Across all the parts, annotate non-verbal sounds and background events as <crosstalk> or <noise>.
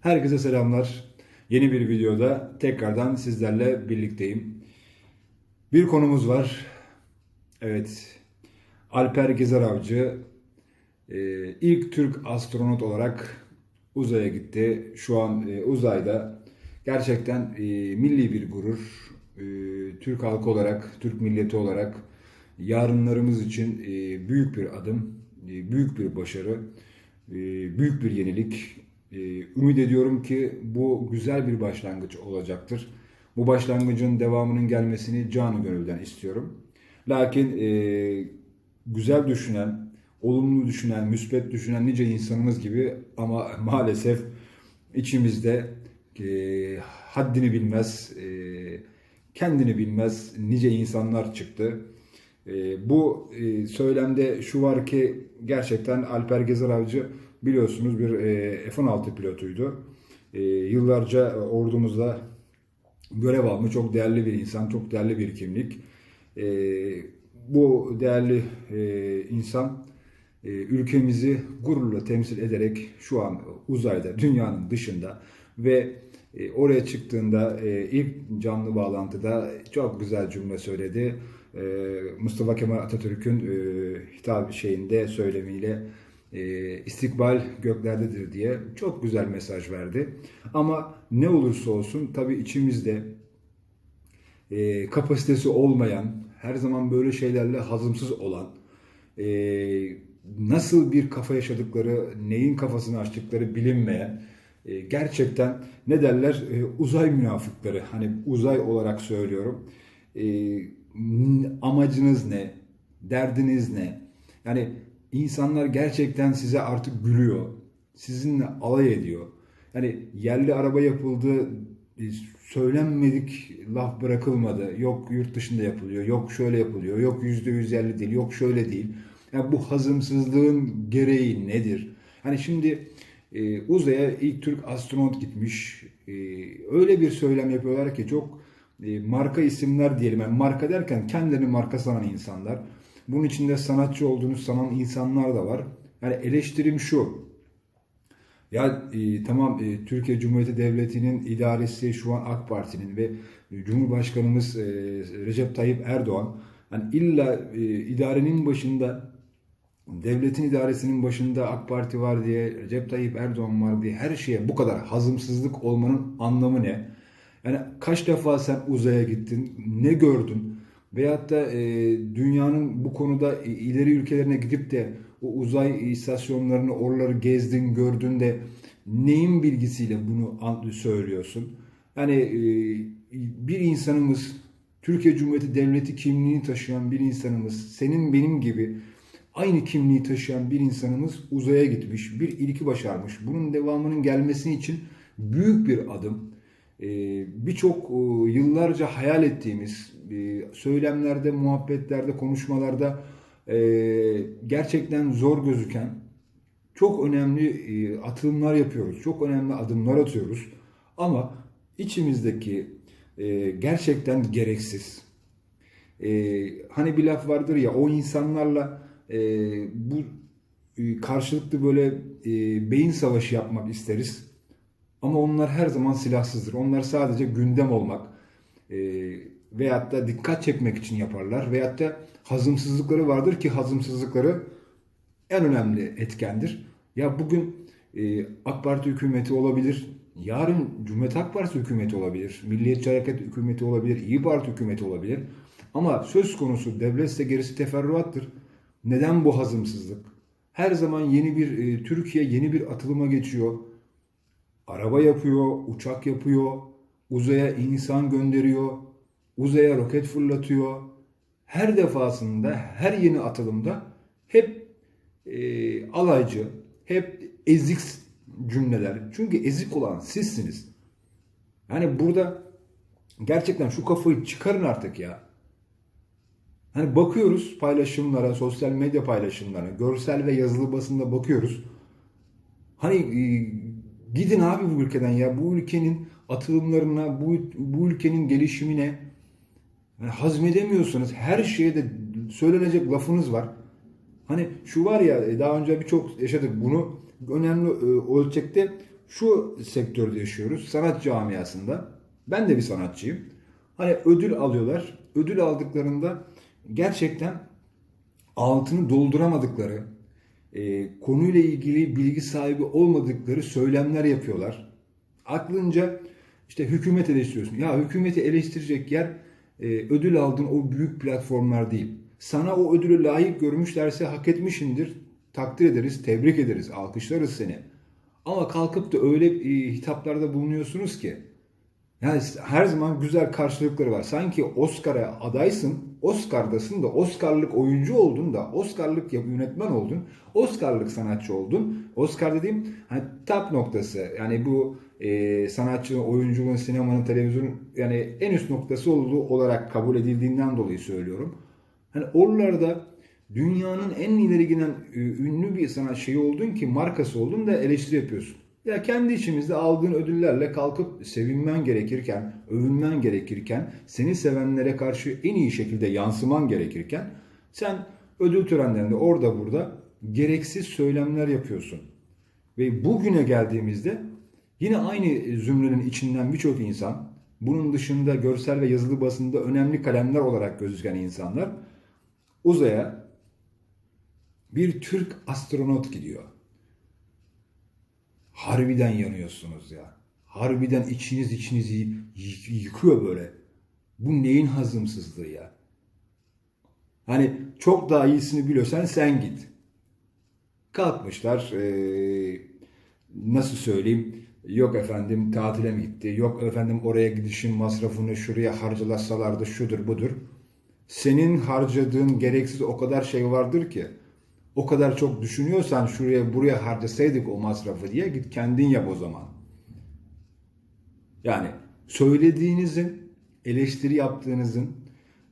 Herkese selamlar. Yeni bir videoda tekrardan sizlerle birlikteyim. Bir konumuz var. Evet. Alper Gezer Avcı e, ilk Türk astronot olarak uzaya gitti. Şu an e, uzayda. Gerçekten e, milli bir gurur. Türk halkı olarak, Türk milleti olarak yarınlarımız için büyük bir adım, büyük bir başarı, büyük bir yenilik. E, Ümit ediyorum ki bu güzel bir başlangıç olacaktır. Bu başlangıcın devamının gelmesini canı gönülden istiyorum. Lakin e, güzel düşünen, olumlu düşünen, müspet düşünen nice insanımız gibi ama maalesef içimizde e, haddini bilmez, e, kendini bilmez nice insanlar çıktı. E, bu e, söylemde şu var ki gerçekten Alper Gezer Avcı biliyorsunuz bir e, F-16 pilotuydu. E, yıllarca ordumuzda görev almış çok değerli bir insan, çok değerli bir kimlik. E, bu değerli insan ülkemizi gururla temsil ederek şu an uzayda, dünyanın dışında ve oraya çıktığında ilk canlı bağlantıda çok güzel cümle söyledi. Mustafa Kemal Atatürk'ün hitap şeyinde söylemiyle istikbal göklerdedir diye çok güzel mesaj verdi. Ama ne olursa olsun tabii içimizde e, kapasitesi olmayan, her zaman böyle şeylerle hazımsız olan, e, nasıl bir kafa yaşadıkları, neyin kafasını açtıkları bilinmeyen, e, gerçekten ne derler e, uzay münafıkları, hani uzay olarak söylüyorum. E, amacınız ne? Derdiniz ne? Yani insanlar gerçekten size artık gülüyor. Sizinle alay ediyor. Yani yerli araba yapıldı, söylenmedik laf bırakılmadı. Yok yurt dışında yapılıyor, yok şöyle yapılıyor, yok yüzde yüz yerli değil, yok şöyle değil. Yani bu hazımsızlığın gereği nedir? Hani şimdi e, uzaya ilk Türk astronot gitmiş. E, öyle bir söylem yapıyorlar ki çok e, marka isimler diyelim. Yani marka derken kendilerini marka sanan insanlar. Bunun içinde sanatçı olduğunu sanan insanlar da var. Yani eleştirim şu. Ya e, tamam e, Türkiye Cumhuriyeti Devleti'nin idaresi şu an AK Parti'nin ve Cumhurbaşkanımız e, Recep Tayyip Erdoğan hani illa e, idarenin başında devletin idaresinin başında AK Parti var diye Recep Tayyip Erdoğan var diye her şeye bu kadar hazımsızlık olmanın anlamı ne? Yani kaç defa sen uzaya gittin? Ne gördün? Veyahut da e, dünyanın bu konuda ileri ülkelerine gidip de o uzay istasyonlarını, oraları gezdin, gördün de neyin bilgisiyle bunu söylüyorsun? Yani e, bir insanımız, Türkiye Cumhuriyeti Devleti kimliğini taşıyan bir insanımız, senin benim gibi aynı kimliği taşıyan bir insanımız uzaya gitmiş, bir ilki başarmış. Bunun devamının gelmesi için büyük bir adım. Ee, Birçok e, yıllarca hayal ettiğimiz e, söylemlerde, muhabbetlerde, konuşmalarda e, gerçekten zor gözüken çok önemli e, atılımlar yapıyoruz. Çok önemli adımlar atıyoruz. Ama içimizdeki e, gerçekten gereksiz. Hani bir laf vardır ya o insanlarla bu karşılıklı böyle beyin savaşı yapmak isteriz. Ama onlar her zaman silahsızdır. Onlar sadece gündem olmak veyahut da dikkat çekmek için yaparlar. Veyahut da hazımsızlıkları vardır ki hazımsızlıkları en önemli etkendir. Ya bugün e, AK Parti hükümeti olabilir, yarın Cumhuriyet Halk Partisi hükümeti olabilir, Milliyetçi Hareket hükümeti olabilir, İyi Parti hükümeti olabilir. Ama söz konusu devletse gerisi teferruattır. Neden bu hazımsızlık? Her zaman yeni bir e, Türkiye yeni bir atılıma geçiyor. Araba yapıyor, uçak yapıyor, uzaya insan gönderiyor, uzaya roket fırlatıyor. Her defasında, her yeni atılımda hep e, alaycı, hep ezik cümleler. Çünkü ezik olan sizsiniz. Yani burada gerçekten şu kafayı çıkarın artık ya. Hani bakıyoruz paylaşımlara, sosyal medya paylaşımlarına, görsel ve yazılı basında bakıyoruz. Hani e, gidin abi bu ülkeden ya. Bu ülkenin atılımlarına, bu, bu ülkenin gelişimine yani hazmedemiyorsunuz. Her şeye de söylenecek lafınız var. Hani şu var ya daha önce birçok yaşadık bunu önemli e, ölçekte şu sektörde yaşıyoruz. Sanat camiasında. Ben de bir sanatçıyım. Hani ödül alıyorlar. Ödül aldıklarında gerçekten altını dolduramadıkları, e, konuyla ilgili bilgi sahibi olmadıkları söylemler yapıyorlar. Aklınca işte hükümet eleştiriyorsun. Ya hükümeti eleştirecek yer e, ödül aldığın o büyük platformlar değil. Sana o ödülü layık görmüşlerse hak etmişindir. Takdir ederiz, tebrik ederiz, alkışlarız seni. Ama kalkıp da öyle e, hitaplarda bulunuyorsunuz ki yani her zaman güzel karşılıkları var. Sanki Oscar'a adaysın, Oscar'dasın da Oscar'lık oyuncu oldun da Oscar'lık yönetmen oldun, Oscar'lık sanatçı oldun. Oscar dediğim hani top noktası. Yani bu e, sanatçının, oyunculuğun, sinemanın, televizyonun yani en üst noktası olduğu olarak kabul edildiğinden dolayı söylüyorum. Hani oralarda dünyanın en ileri giden e, ünlü bir sanat şeyi oldun ki markası oldun da eleştiri yapıyorsun. Ya kendi içimizde aldığın ödüllerle kalkıp sevinmen gerekirken, övünmen gerekirken, seni sevenlere karşı en iyi şekilde yansıman gerekirken sen ödül törenlerinde orada burada gereksiz söylemler yapıyorsun. Ve bugüne geldiğimizde yine aynı zümrenin içinden birçok insan, bunun dışında görsel ve yazılı basında önemli kalemler olarak gözüken insanlar uzaya bir Türk astronot gidiyor. Harbiden yanıyorsunuz ya. Harbiden içiniz içinizi yıkıyor böyle. Bu neyin hazımsızlığı ya? Hani çok daha iyisini biliyorsan sen git. Kalkmışlar ee, nasıl söyleyeyim yok efendim tatile mi gitti yok efendim oraya gidişin masrafını şuraya harcalasalardı şudur budur. Senin harcadığın gereksiz o kadar şey vardır ki o kadar çok düşünüyorsan şuraya buraya harcasaydık o masrafı diye git kendin yap o zaman. Yani söylediğinizin, eleştiri yaptığınızın,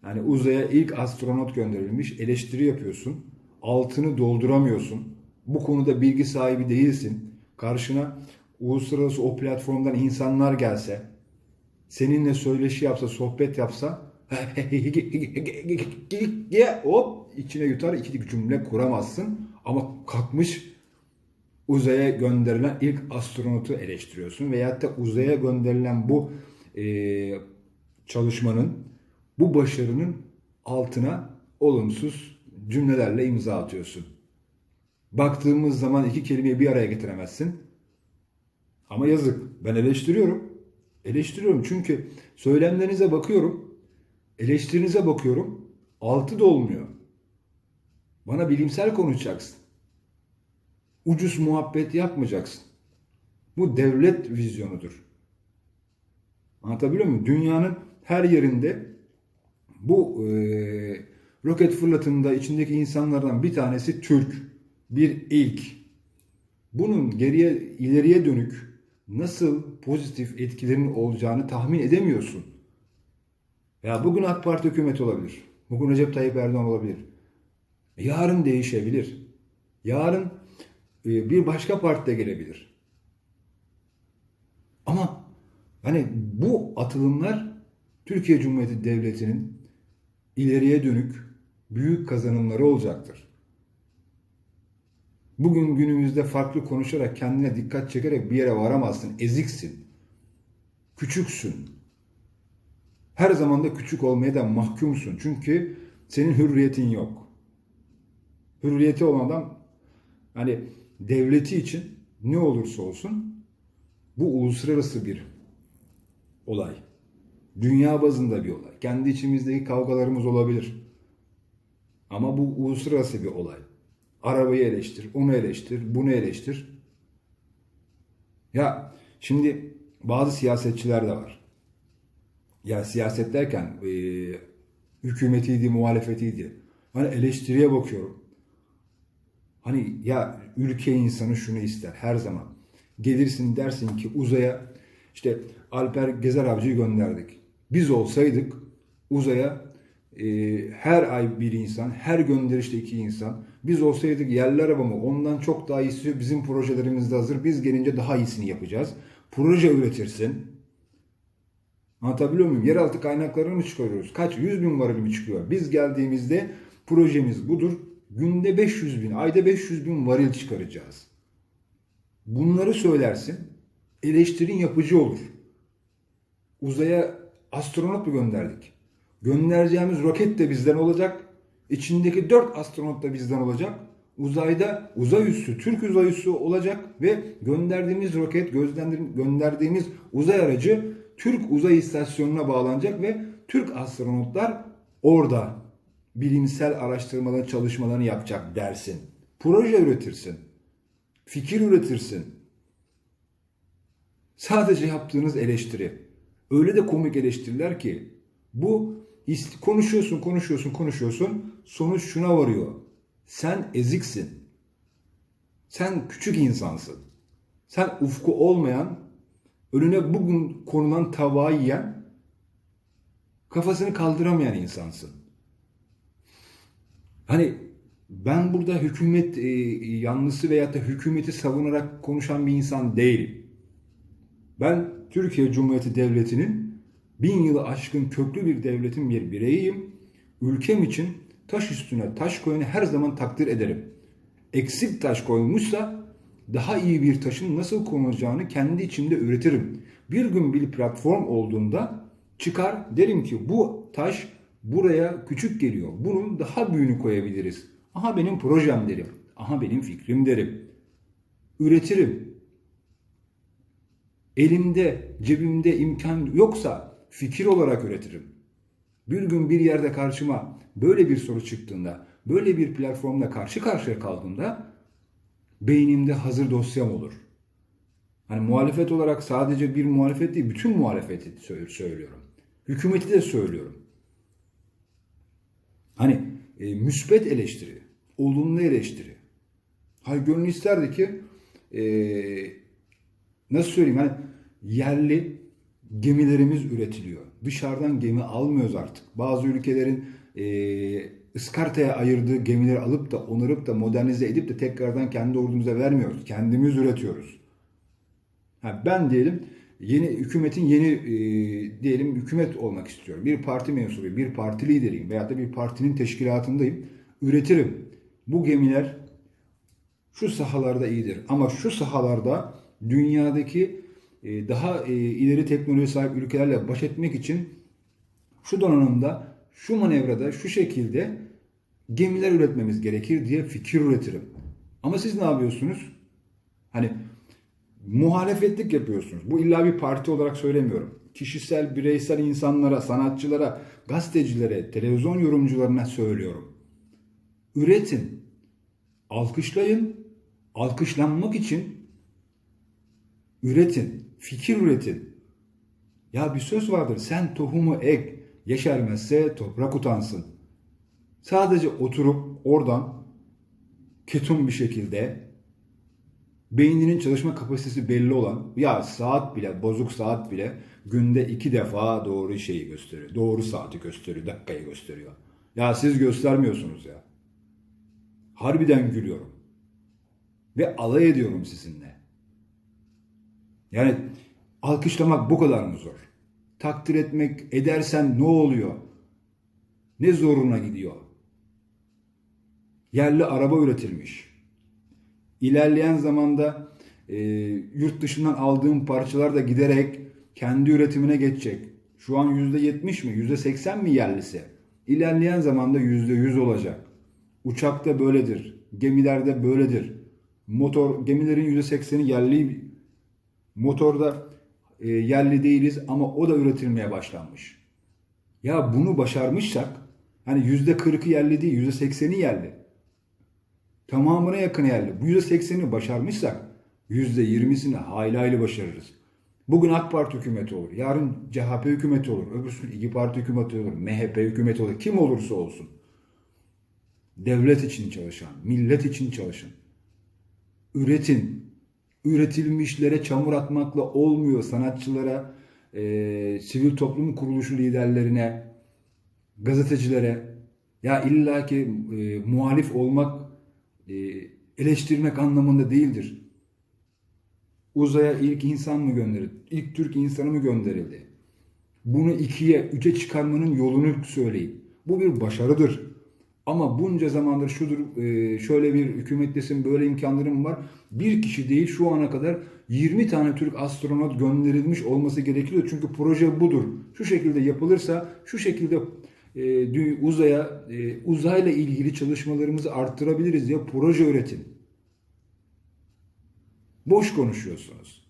yani uzaya ilk astronot gönderilmiş, eleştiri yapıyorsun, altını dolduramıyorsun. Bu konuda bilgi sahibi değilsin. Karşına uluslararası o platformdan insanlar gelse, seninle söyleşi yapsa, sohbet yapsa, <laughs> hop içine yutar iki cümle kuramazsın ama kalkmış uzaya gönderilen ilk astronotu eleştiriyorsun veyahut da uzaya gönderilen bu e, çalışmanın bu başarının altına olumsuz cümlelerle imza atıyorsun. Baktığımız zaman iki kelimeyi bir araya getiremezsin. Ama yazık. Ben eleştiriyorum. Eleştiriyorum çünkü söylemlerinize bakıyorum. Eleştirinize bakıyorum. Altı dolmuyor. Bana bilimsel konuşacaksın. Ucuz muhabbet yapmayacaksın. Bu devlet vizyonudur. Anlatabiliyor muyum? Dünyanın her yerinde bu e, roket fırlatımında içindeki insanlardan bir tanesi Türk. Bir ilk. Bunun geriye ileriye dönük nasıl pozitif etkilerinin olacağını tahmin edemiyorsun. Ya bugün AK Parti hükümeti olabilir. Bugün Recep Tayyip Erdoğan olabilir. Yarın değişebilir. Yarın e, bir başka partide gelebilir. Ama hani bu atılımlar Türkiye Cumhuriyeti Devleti'nin ileriye dönük büyük kazanımları olacaktır. Bugün günümüzde farklı konuşarak kendine dikkat çekerek bir yere varamazsın. Eziksin. Küçüksün. Her zaman da küçük olmaya da mahkumsun. Çünkü senin hürriyetin yok hürriyeti olan adam hani devleti için ne olursa olsun bu uluslararası bir olay. Dünya bazında bir olay. Kendi içimizdeki kavgalarımız olabilir. Ama bu uluslararası bir olay. Arabayı eleştir, onu eleştir, bunu eleştir. Ya şimdi bazı siyasetçiler de var. Ya siyaset derken e, hükümetiydi, muhalefetiydi. Hani eleştiriye bakıyorum. Hani ya ülke insanı şunu ister her zaman. Gelirsin dersin ki uzaya işte Alper Gezer Avcı'yı gönderdik. Biz olsaydık uzaya e, her ay bir insan, her gönderişte iki insan. Biz olsaydık yerli araba mı? Ondan çok daha iyisi bizim projelerimiz de hazır. Biz gelince daha iyisini yapacağız. Proje üretirsin. Anlatabiliyor muyum? Yeraltı kaynaklarını mı çıkarıyoruz? Kaç? 100 bin varil mi çıkıyor? Biz geldiğimizde projemiz budur. Günde 500 bin, ayda 500 bin varil çıkaracağız. Bunları söylersin. Eleştirin yapıcı olur. Uzaya astronot mu gönderdik? Göndereceğimiz roket de bizden olacak. İçindeki dört astronot da bizden olacak. Uzayda uzay üssü, Türk uzay üssü olacak ve gönderdiğimiz roket, gönderdiğimiz uzay aracı Türk uzay istasyonuna bağlanacak ve Türk astronotlar orada bilimsel araştırmaları, çalışmalarını yapacak dersin. Proje üretirsin. Fikir üretirsin. Sadece yaptığınız eleştiri. Öyle de komik eleştiriler ki bu konuşuyorsun, konuşuyorsun, konuşuyorsun. Sonuç şuna varıyor. Sen eziksin. Sen küçük insansın. Sen ufku olmayan, önüne bugün konulan tavağı yiyen, kafasını kaldıramayan insansın. Hani ben burada hükümet e, yanlısı veyahut da hükümeti savunarak konuşan bir insan değilim. Ben Türkiye Cumhuriyeti Devleti'nin bin yılı aşkın köklü bir devletin bir bireyiyim. Ülkem için taş üstüne taş koyanı her zaman takdir ederim. Eksik taş koymuşsa daha iyi bir taşın nasıl konulacağını kendi içimde üretirim. Bir gün bir platform olduğunda çıkar derim ki bu taş buraya küçük geliyor. Bunun daha büyüğünü koyabiliriz. Aha benim projem derim. Aha benim fikrim derim. Üretirim elimde, cebimde imkan yoksa fikir olarak üretirim. Bir gün bir yerde karşıma böyle bir soru çıktığında, böyle bir platformla karşı karşıya kaldığımda beynimde hazır dosyam olur. Hani muhalefet olarak sadece bir muhalefet değil, bütün muhalefeti sö- söylüyorum. Hükümeti de söylüyorum. Hani e, müspet eleştiri, olumlu eleştiri. Hayır gönül isterdi ki e, nasıl söyleyeyim hani yerli gemilerimiz üretiliyor. Dışarıdan gemi almıyoruz artık. Bazı ülkelerin e, ıskartaya ayırdığı gemileri alıp da onarıp da modernize edip de tekrardan kendi ordumuza vermiyoruz. Kendimiz üretiyoruz. Ha, ben diyelim yeni hükümetin yeni e, diyelim hükümet olmak istiyorum. Bir parti mensubuyum, bir parti lideriyim veyahut da bir partinin teşkilatındayım. Üretirim. Bu gemiler şu sahalarda iyidir. Ama şu sahalarda dünyadaki daha e, ileri teknoloji sahip ülkelerle baş etmek için şu donanımda, şu manevrada, şu şekilde gemiler üretmemiz gerekir diye fikir üretirim. Ama siz ne yapıyorsunuz? Hani muhalefetlik yapıyorsunuz. Bu illa bir parti olarak söylemiyorum. Kişisel, bireysel insanlara, sanatçılara, gazetecilere, televizyon yorumcularına söylüyorum. Üretin. Alkışlayın. Alkışlanmak için üretin. Fikir üretin. Ya bir söz vardır. Sen tohumu ek, yeşermezse toprak utansın. Sadece oturup oradan ketum bir şekilde beyninin çalışma kapasitesi belli olan ya saat bile bozuk saat bile günde iki defa doğru şeyi gösteriyor. Doğru saati gösteriyor, dakikayı gösteriyor. Ya siz göstermiyorsunuz ya. Harbiden gülüyorum. Ve alay ediyorum sizinle. Yani alkışlamak bu kadar mı zor? Takdir etmek edersen ne oluyor? Ne zoruna gidiyor? Yerli araba üretilmiş. İlerleyen zamanda e, yurt dışından aldığım parçalar da giderek kendi üretimine geçecek. Şu an %70 mi, %80 mi yerlisi? İlerleyen zamanda %100 olacak. Uçakta böyledir, gemilerde böyledir. Motor, gemilerin %80'i yerli, motorda e, yerli değiliz ama o da üretilmeye başlanmış. Ya bunu başarmışsak, hani %40'ı yerli değil, %80'i yerli tamamına yakın yerli. Bu %80'ini başarmışsak %20'sini hayli hayli başarırız. Bugün AK Parti hükümeti olur. Yarın CHP hükümeti olur. Öbürsü gün İYİ Parti hükümeti olur. MHP hükümeti olur. Kim olursa olsun. Devlet için çalışan, millet için çalışın. Üretin. Üretilmişlere çamur atmakla olmuyor. Sanatçılara, e, sivil toplum kuruluşu liderlerine, gazetecilere. Ya illaki e, muhalif olmak e, eleştirmek anlamında değildir. Uzaya ilk insan mı gönderildi? İlk Türk insanı mı gönderildi? Bunu ikiye, üçe çıkarmanın yolunu söyleyin. Bu bir başarıdır. Ama bunca zamandır şudur, e, şöyle bir hükümettesin, böyle imkanlarım var. Bir kişi değil şu ana kadar 20 tane Türk astronot gönderilmiş olması gerekiyor. Çünkü proje budur. Şu şekilde yapılırsa, şu şekilde e, uzaya, e, uzayla ilgili çalışmalarımızı arttırabiliriz diye proje üretin. Boş konuşuyorsunuz.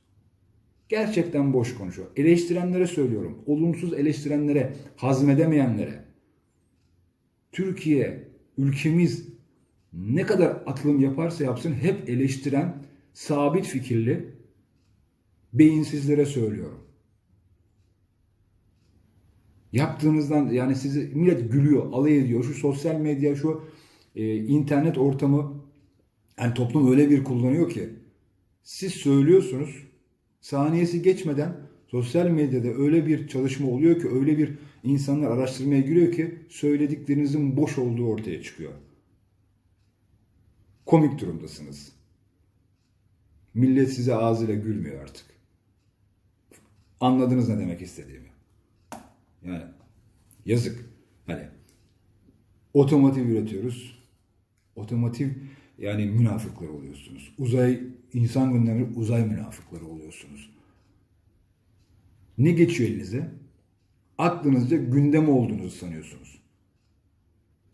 Gerçekten boş konuşuyor. Eleştirenlere söylüyorum. Olumsuz eleştirenlere, hazmedemeyenlere. Türkiye, ülkemiz ne kadar atılım yaparsa yapsın hep eleştiren, sabit fikirli, beyinsizlere söylüyorum. Yaptığınızdan yani sizi millet gülüyor, alay ediyor. Şu sosyal medya, şu e, internet ortamı yani toplum öyle bir kullanıyor ki siz söylüyorsunuz saniyesi geçmeden sosyal medyada öyle bir çalışma oluyor ki öyle bir insanlar araştırmaya giriyor ki söylediklerinizin boş olduğu ortaya çıkıyor. Komik durumdasınız. Millet size ağzıyla gülmüyor artık. Anladınız ne demek istediğimi. Yani yazık. Hani otomotiv üretiyoruz. Otomotiv yani münafıklar oluyorsunuz. Uzay insan gündemi uzay münafıkları oluyorsunuz. Ne geçiyor elinize? Aklınızca gündem olduğunuzu sanıyorsunuz.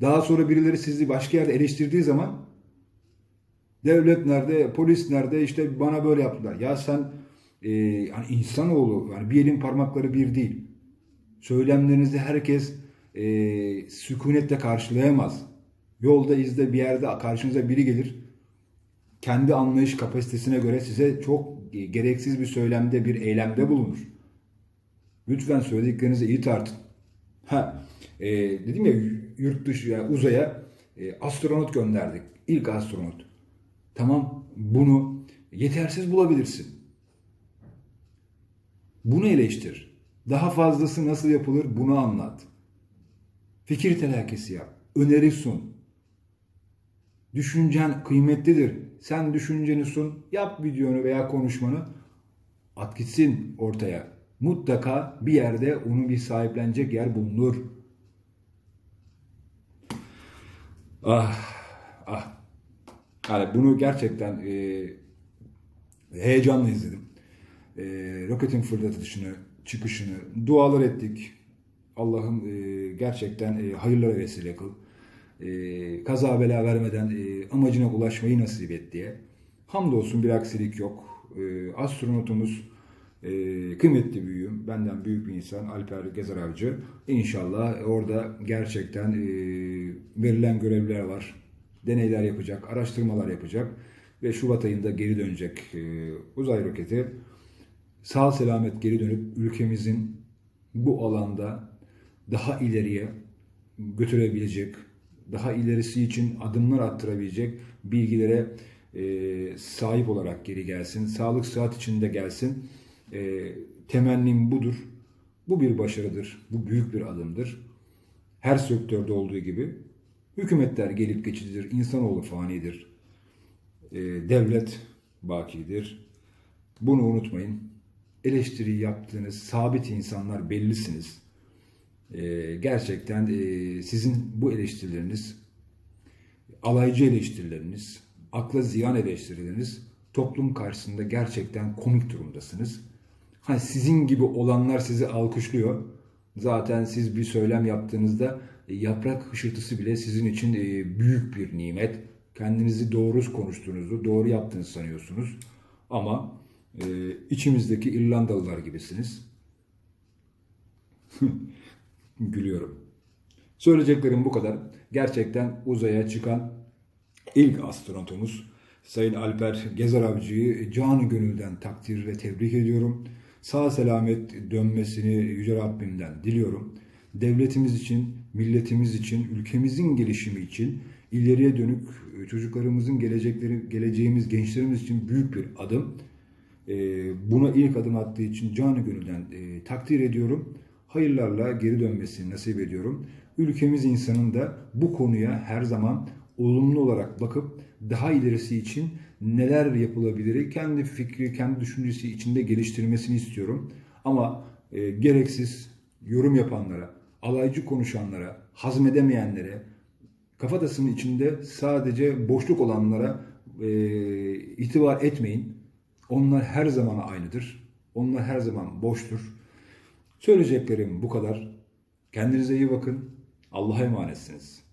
Daha sonra birileri sizi başka yerde eleştirdiği zaman devlet nerede, polis nerede işte bana böyle yaptılar. Ya sen e, yani insanoğlu yani bir elin parmakları bir değil. Söylemlerinizi herkes e, sükunetle karşılayamaz. Yolda izde bir yerde karşınıza biri gelir. Kendi anlayış kapasitesine göre size çok gereksiz bir söylemde, bir eylemde bulunur. Lütfen söylediklerinizi iyi tartın. Ha, e, dedim ya yurt dışı yani uzaya e, astronot gönderdik. İlk astronot. Tamam bunu yetersiz bulabilirsin. Bunu eleştir. Daha fazlası nasıl yapılır bunu anlat. Fikir telakisi yap. Öneri sun. Düşüncen kıymetlidir. Sen düşünceni sun, yap videonu veya konuşmanı, at gitsin ortaya. Mutlaka bir yerde onu bir sahiplenecek yer bulunur. Ah, ah. Yani bunu gerçekten e, heyecanla izledim. E, roketin fırlatışını, çıkışını, dualar ettik. Allah'ım e, gerçekten e, hayırlara vesile kıl. E, kaza bela vermeden e, amacına ulaşmayı nasip et diye. Hamdolsun bir aksilik yok. E, astronotumuz e, kıymetli büyüğüm, benden büyük bir insan Alper Gezer Avcı. İnşallah orada gerçekten e, verilen görevler var. Deneyler yapacak, araştırmalar yapacak ve Şubat ayında geri dönecek e, uzay roketi. Sağ selamet geri dönüp ülkemizin bu alanda daha ileriye götürebilecek, daha ilerisi için adımlar attırabilecek bilgilere e, sahip olarak geri gelsin. Sağlık sıhhat içinde gelsin. E, temennim budur. Bu bir başarıdır. Bu büyük bir adımdır. Her sektörde olduğu gibi hükümetler gelip geçicidir. İnsanoğlu fanidir. E, devlet bakidir. Bunu unutmayın. Eleştiri yaptığınız sabit insanlar bellisiniz. E, gerçekten e, sizin bu eleştirileriniz, alaycı eleştirileriniz, akla ziyan eleştirileriniz toplum karşısında gerçekten komik durumdasınız. Hani sizin gibi olanlar sizi alkışlıyor. Zaten siz bir söylem yaptığınızda e, yaprak hışırtısı bile sizin için e, büyük bir nimet. Kendinizi doğru konuştuğunuzu, doğru yaptığınızı sanıyorsunuz. Ama e, içimizdeki İrlandalılar gibisiniz. <laughs> Gülüyorum. Söyleyeceklerim bu kadar. Gerçekten uzaya çıkan ilk astronotumuz Sayın Alper Gezer Avcı'yı canı gönülden takdir ve tebrik ediyorum. Sağ selamet dönmesini Yüce Rabbimden diliyorum. Devletimiz için, milletimiz için, ülkemizin gelişimi için, ileriye dönük çocuklarımızın gelecekleri, geleceğimiz gençlerimiz için büyük bir adım. Ee, Buna ilk adım attığı için canı gönülden e, takdir ediyorum. Hayırlarla geri dönmesini nasip ediyorum. Ülkemiz insanın da bu konuya her zaman olumlu olarak bakıp daha ilerisi için neler yapılabilir kendi fikri, kendi düşüncesi içinde geliştirmesini istiyorum. Ama e, gereksiz yorum yapanlara, alaycı konuşanlara, hazmedemeyenlere, Kafatasının içinde sadece boşluk olanlara e, itibar etmeyin. Onlar her zaman aynıdır. Onlar her zaman boştur. Söyleyeceklerim bu kadar. Kendinize iyi bakın. Allah'a emanetsiniz.